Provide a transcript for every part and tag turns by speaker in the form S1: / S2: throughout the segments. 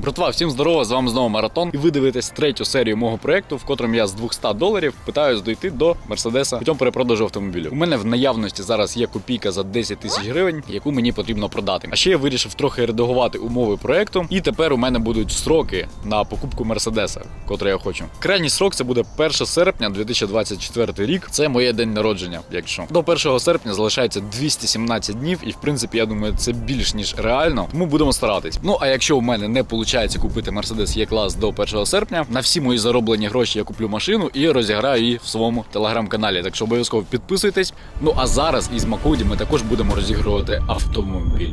S1: Братва, всім здорово, з вами знову маратон. І ви дивитесь третю серію мого проекту, в котрому я з 200 доларів питаюсь дойти до Мерседеса путем перепродажу автомобілів. У мене в наявності зараз є копійка за 10 тисяч гривень, яку мені потрібно продати. А ще я вирішив трохи редагувати умови проекту, і тепер у мене будуть строки на покупку Мерседеса, котрий я хочу. Крайній срок це буде 1 серпня 2024 рік. Це моє день народження. Якщо до 1 серпня залишається 217 днів, і в принципі я думаю, це більш ніж реально. Тому будемо старатись. Ну а якщо у мене не виходить купити Mercedes E-клас до 1 серпня, на всі мої зароблені гроші я куплю машину і розіграю її в своєму телеграм-каналі. Так що обов'язково підписуйтесь. Ну а зараз із Макуді ми також будемо розігрувати автомобіль.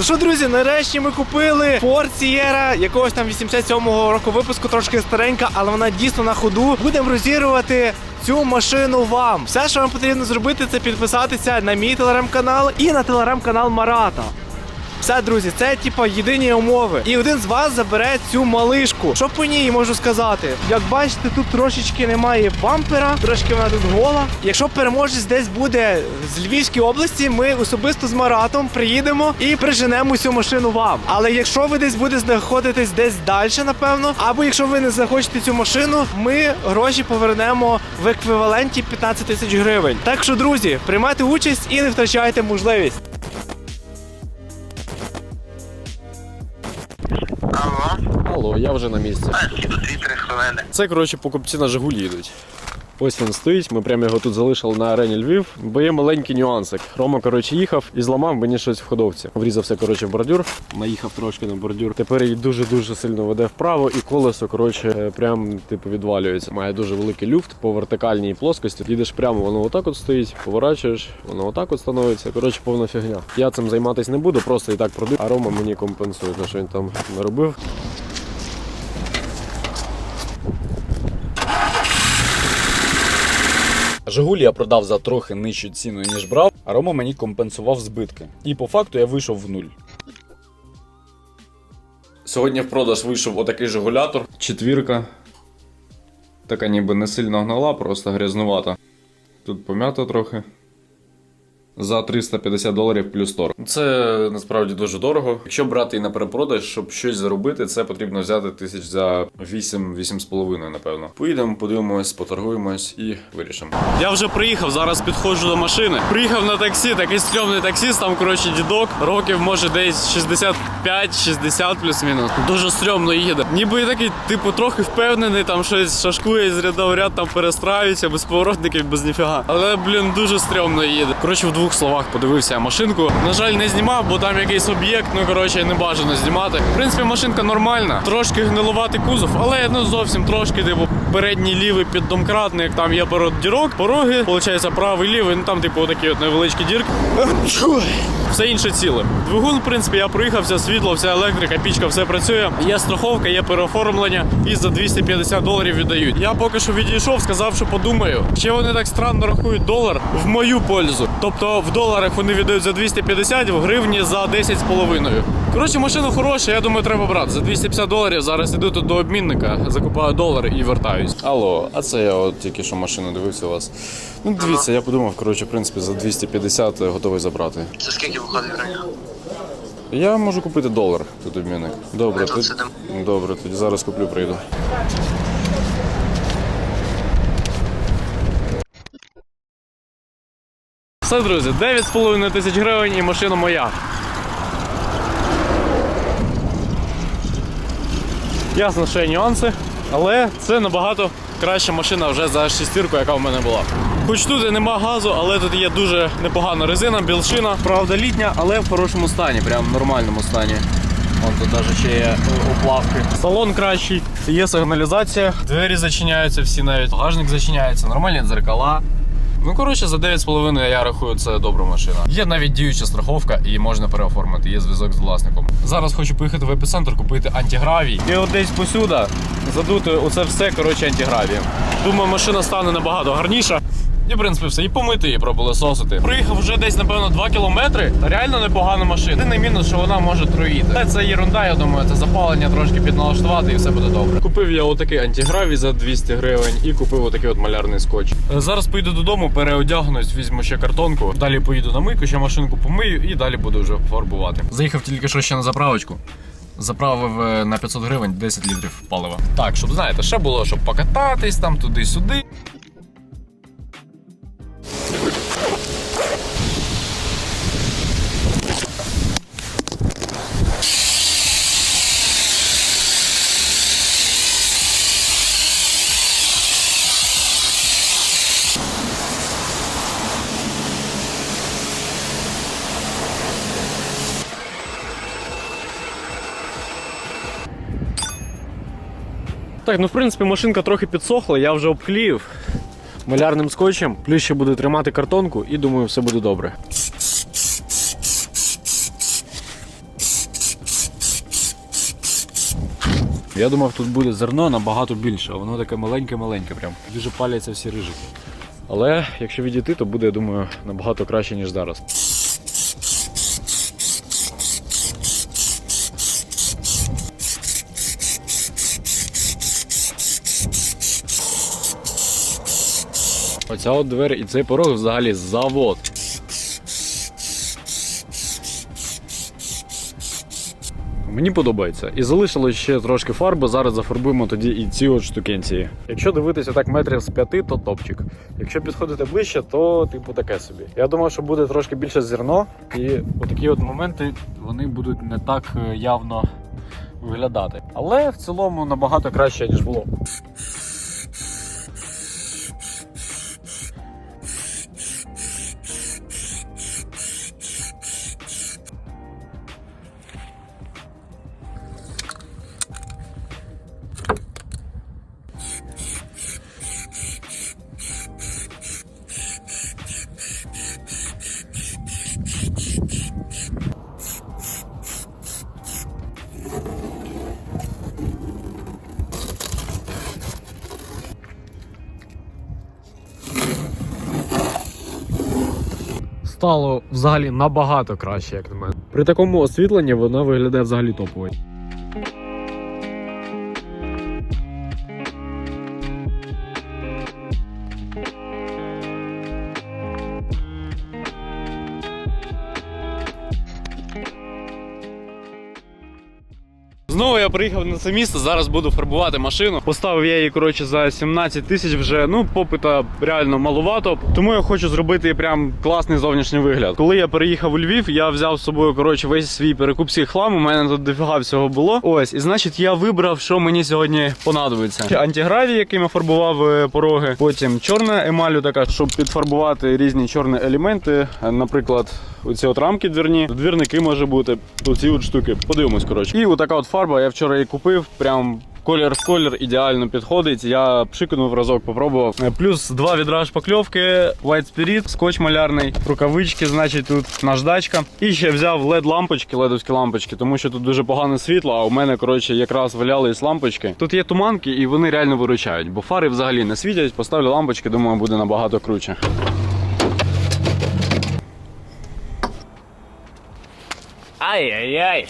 S2: Ну що, друзі, нарешті ми купили порцієра якогось там 87-го року випуску, трошки старенька, але вона дійсно на ходу. Будемо розірвати цю машину вам. Все, що вам потрібно зробити, це підписатися на мій телеграм-канал і на телеграм-канал Марата. Все, друзі, це типа єдині умови. І один з вас забере цю малишку. Що по ній можу сказати? Як бачите, тут трошечки немає бампера, трошки вона тут гола. Якщо переможець десь буде з Львівської області, ми особисто з Маратом приїдемо і приженемо цю машину вам. Але якщо ви десь будете знаходитись десь далі, напевно, або якщо ви не захочете цю машину, ми гроші повернемо в еквіваленті 15 тисяч гривень. Так що, друзі, приймайте участь і не втрачайте можливість.
S1: Я вже на місці. Це коротше покупці на Жигулі йдуть. Ось він стоїть, ми прямо його тут залишили на арені Львів, бо є маленький нюансик. Рома, коротше, їхав і зламав мені щось в ходовці. Врізався, коротше, в бордюр, наїхав трошки на бордюр. Тепер її дуже-дуже сильно веде вправо, і колесо, коротше, прям типу відвалюється. Має дуже великий люфт по вертикальній плоскості. Їдеш прямо, воно отак от стоїть, поворачуєш, воно отак от становиться. Коротше, повна фігня. Я цим займатися не буду, просто і так продаю. А Рома мені компенсує, те, що він там наробив. Жигулі я продав за трохи нижчу ціну, ніж брав, а Рома мені компенсував збитки. І по факту я вийшов в нуль. Сьогодні в продаж вийшов отакий жигулятор. Четвірка. Така ніби не сильно гнала, просто грязнувата. Тут пом'ято трохи. За 350 доларів плюс торг. Це насправді дуже дорого. Якщо брати і на перепродаж, щоб щось заробити, це потрібно взяти тисяч за 8-8,5, напевно. Поїдемо, подивимось, поторгуємось і вирішимо. Я вже приїхав, зараз підходжу до машини. Приїхав на таксі, такий стрьомний таксіст, там коротше дідок, років може десь 65-60 плюс-мінус. Дуже стрьомно їде. Ніби і такий, типу, трохи впевнений, там щось шашкує з ряда в ряд, там перестраюється, без поворотників, без ніфіга. Але, блін, дуже стрьомно їде. Коротше, в двох словах подивився машинку. На жаль, не знімав, бо там якийсь об'єкт, ну коротше, не бажано знімати. В принципі, машинка нормальна, трошки гнилуватий кузов, але ну зовсім трошки, типу, передній лівий піддомкратний, як там є пород дірок, пороги, виходить, правий лівий, ну там, типу, такі от невеличкі дірки. Все інше ціле. Двигун, в принципі, я проїхався, світло, вся електрика, пічка, все працює. Є страховка, є переоформлення і за 250 доларів віддають. Я поки що відійшов, сказав, що подумаю. Ще вони так странно рахують долар в мою пользу. Тобто в доларах вони віддають за 250, в гривні за 10,5. Коротше, машина хороша, я думаю, треба брати. За 250 доларів зараз іду тут до обмінника, закупаю долари і вертаюсь. Алло, а це я от тільки що машину дивився у вас. Ну, дивіться, я подумав, коротше, в принципі, за 250 готовий забрати.
S3: Це скільки виходить гривень?
S1: Я можу купити долар тут обмінник. Добре,
S3: тут сидимо.
S1: добре, тоді зараз куплю, прийду. Все, друзі, 9,5 тисяч гривень і машина моя. Ясно, що є нюанси, але це набагато краща машина вже за шестірку, яка в мене була. Хоч тут і нема газу, але тут є дуже непогана резина, білшина. Правда, літня, але в хорошому стані, прям в нормальному стані. Вон тут навіть ще є оплавки. Салон кращий, є сигналізація, двері зачиняються всі навіть, багажник зачиняється, нормальні дзеркала. Ну, коротше, за 9,5 я рахую, це добра машина. Є навіть діюча страховка і можна переоформити, є зв'язок з власником. Зараз хочу поїхати в епіцентр, купити антигравій. І от десь посюди задути оце все, коротше, антигравієм. Думаю, машина стане набагато гарніша. І, в принципі, все, і помити її, пропилососити. Приїхав вже десь, напевно, 2 кілометри. Реально непогана машина. Єдиний мінус, що вона може троїти. Та Це єрунда, я думаю, це запалення трошки підналаштувати і все буде добре. Купив я отакий антигравій за 200 гривень і купив отакий от малярний скотч. Е, Зараз поїду додому, переодягнусь, візьму ще картонку. Далі поїду на мийку, ще машинку помию і далі буду вже фарбувати. Заїхав тільки що ще на заправочку. Заправив е, на 500 гривень 10 літрів палива. Так, щоб знаєте, ще було, щоб покататись там туди-сюди.
S2: Так, ну в принципі машинка трохи підсохла, я вже обклеїв малярним скотчем. Плюс ще буду тримати картонку і думаю, все буде добре. Я думав, тут буде зерно набагато більше, а воно таке маленьке-маленьке, прям дуже паляться всі рижики. Але якщо відійти, то буде, я думаю, набагато краще, ніж зараз. Оця от двері і цей порог взагалі завод. Мені подобається. І залишилось ще трошки фарби. Зараз зафарбуємо тоді і ці от штукенції. Якщо дивитися так метрів з п'яти, то топчик. Якщо підходити ближче, то типу таке собі. Я думаю, що буде трошки більше зерно, і отакі от моменти вони будуть не так е, явно виглядати. Але в цілому набагато краще, ніж було. Стало взагалі набагато краще, як на мене. При такому освітленні вона виглядає взагалі топово.
S1: Знову я приїхав на це місце, зараз буду фарбувати машину. Поставив я її коротше за 17 тисяч вже. Ну, попита реально малувато. Тому я хочу зробити прям класний зовнішній вигляд. Коли я переїхав у Львів, я взяв з собою коротше весь свій перекуп всіх хлам. У мене тут дофіга всього було. Ось, і значить, я вибрав, що мені сьогодні понадобиться. Антигравій, яким я фарбував е, пороги. Потім чорна емалю, така, щоб підфарбувати різні чорні елементи. Наприклад, оці от рамки двірні, двірники може бути. Оці от штуки. Подивимось, коротше. І отака от фарба. Я вчора її купив. Прям колір в колір ідеально підходить. Я пшикнув разок, попробував. Е, Плюс два відра шпакльовки, White Spirit, скотч малярний, рукавички, значить, тут наждачка. І ще взяв led лампочки, ледовські лампочки, тому що тут дуже погане світло, а у мене, коротше, якраз валялись лампочки. Тут є туманки, і вони реально виручають, бо фари взагалі не світять. Поставлю лампочки, думаю, буде набагато круче.
S2: Ай-яй-яй.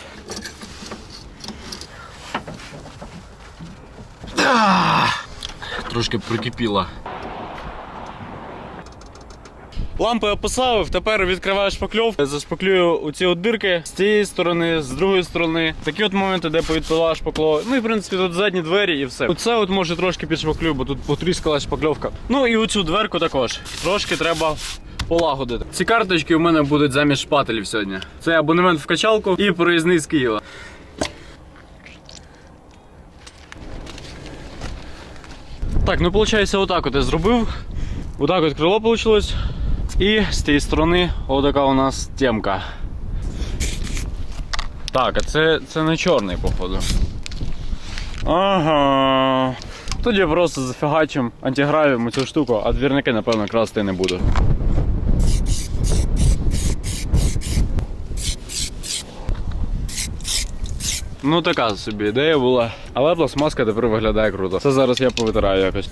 S1: Трошки прикипіла. Лампи я поставив, тепер відкриваю шпакльовку, зашпаклюю оці от дирки з цієї сторони, з другої сторони. Такі от моменти, де повідпила шпакло. Ну і в принципі тут задні двері і все. Оце от може трошки підшпаклюю, бо тут потріскалась шпакльовка. Ну і оцю дверку також. Трошки треба полагодити. Ці карточки у мене будуть замість шпателів сьогодні. Це абонемент в качалку і проїзний з Києва. Так, ну виходить, отак от я зробив. Отак от крило вийшло. І з тієї сторони отака у нас темка. Так, а це, це не чорний, походу. Ага. Тоді просто зафігачим антигравіємо цю штуку, а двірники, напевно, красти не буду. Ну така собі ідея була. Але пластмаска тепер виглядає круто. Це зараз я повитираю якось.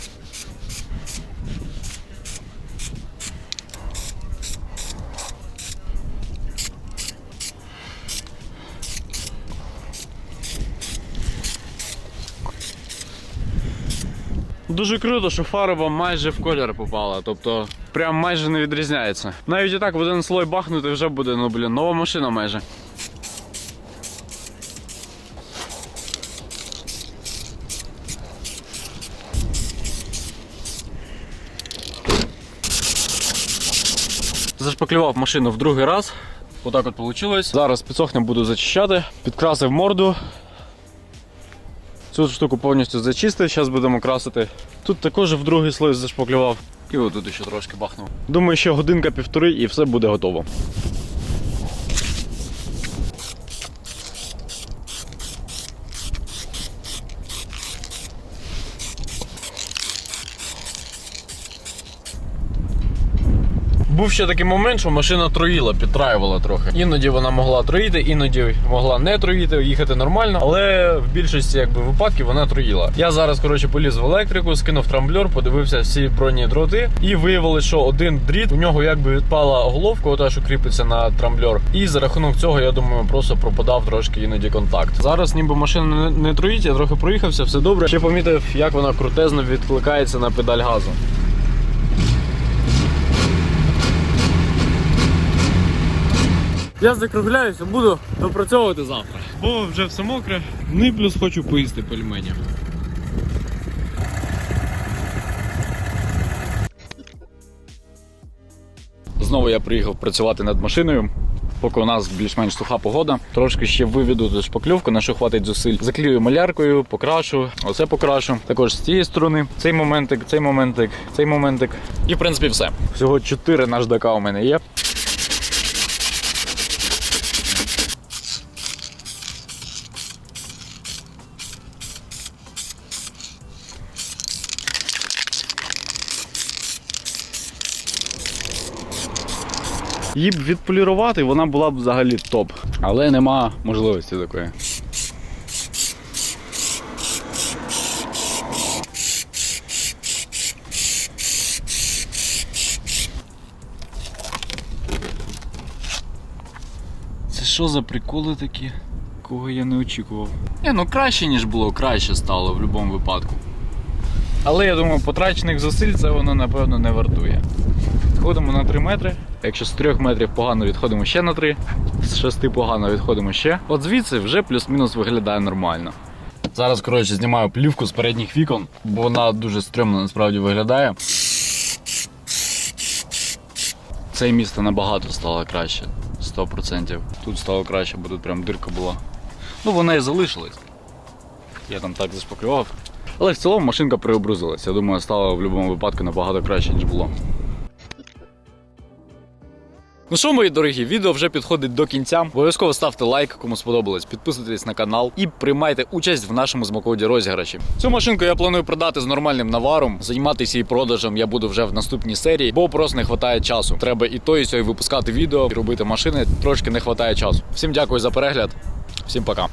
S1: Дуже круто, що фарба майже в колір попала, тобто прям майже не відрізняється. Навіть і так в один слой бахнути вже буде, ну блін, нова машина майже. Зашпаклював машину в другий раз. Отак от вийшло. Зараз підсохне буду зачищати, підкрасив морду. Цю штуку повністю зачистив, зараз будемо красити. Тут також в другий слой зашпаклював. І отут ще трошки бахнув. Думаю, ще годинка-півтори і все буде готово. Був ще такий момент, що машина троїла, підтраювала трохи. Іноді вона могла троїти, іноді могла не троїти, їхати нормально, але в більшості якби, випадків вона троїла. Я зараз коротше поліз в електрику, скинув трамблер, подивився всі бронні дроти, і виявилось, що один дріт у нього якби відпала головка, ота, що кріпиться на трамблер. І за рахунок цього, я думаю, просто пропадав трошки іноді контакт. Зараз ніби машина не троїть, я трохи проїхався, все добре. Ще помітив, як вона крутезно відкликається на педаль газу. Я закругляюся, буду допрацьовувати завтра. Бо вже все мокре. Ну і плюс хочу поїсти пельмені. Знову я приїхав працювати над машиною. Поки у нас більш-менш суха погода, трошки ще виведу до шпакльовку, на що хватить зусиль. Заклею маляркою, покрашу, оце покрашу. Також з цієї сторони. Цей моментик, цей моментик, цей моментик. І в принципі все. Всього 4 наждака у мене є. Її б відполірувати, вона була б взагалі топ. Але нема можливості такої. Це що за приколи такі? Кого я не очікував. Ні, ну краще, ніж було, краще стало в будь-якому випадку. Але я думаю, потрачених зусиль це воно напевно не вартує. Відходимо на 3 метри. Якщо з 3 метрів погано відходимо ще на 3, з 6 погано відходимо ще. От звідси вже плюс-мінус виглядає нормально. Зараз, коротше, знімаю плівку з передніх вікон, бо вона дуже стрімно насправді виглядає. Це місто набагато стало краще. 100%. Тут стало краще, бо тут прям дирка була. Ну, вона і залишилась. Я там так зашпаклював. Але в цілому машинка преобразилася. Я думаю, стало в будь-якому випадку набагато краще, ніж було. Ну що, мої дорогі, відео вже підходить до кінця. Обов'язково ставте лайк, кому сподобалось, підписуйтесь на канал і приймайте участь в нашому змакоді розіграші. Цю машинку я планую продати з нормальним наваром. Займатися її продажем я буду вже в наступній серії, бо просто не вистачає часу. Треба і то, і сьо, і випускати відео, і робити машини. Трошки не вистачає часу. Всім дякую за перегляд, всім пока.